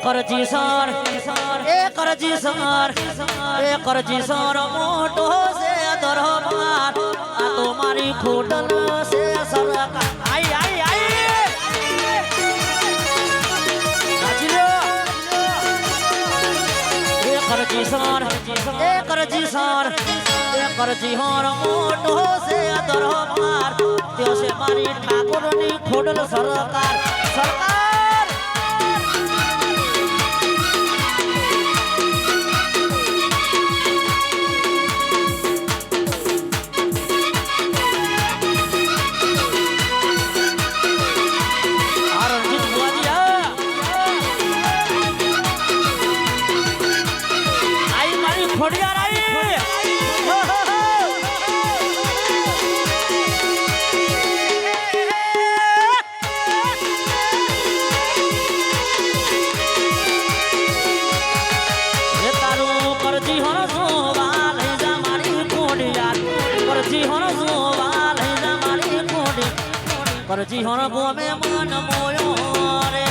કરજી sir એ કરજી sir એ કરજી sir મોટો છે દરબાર આ તો મારી ખોટલ છે સરકાર આઈ આઈ આઈ નાચી લ્યો. એ કરજી સર એ કરજી સર એ કરજી હોર મોટો છે દરબાર ત્યો છે મારી ઠાકોરની ખોડલ સરકાર સરકાર પરજી હણ બોમે મન મોયો રે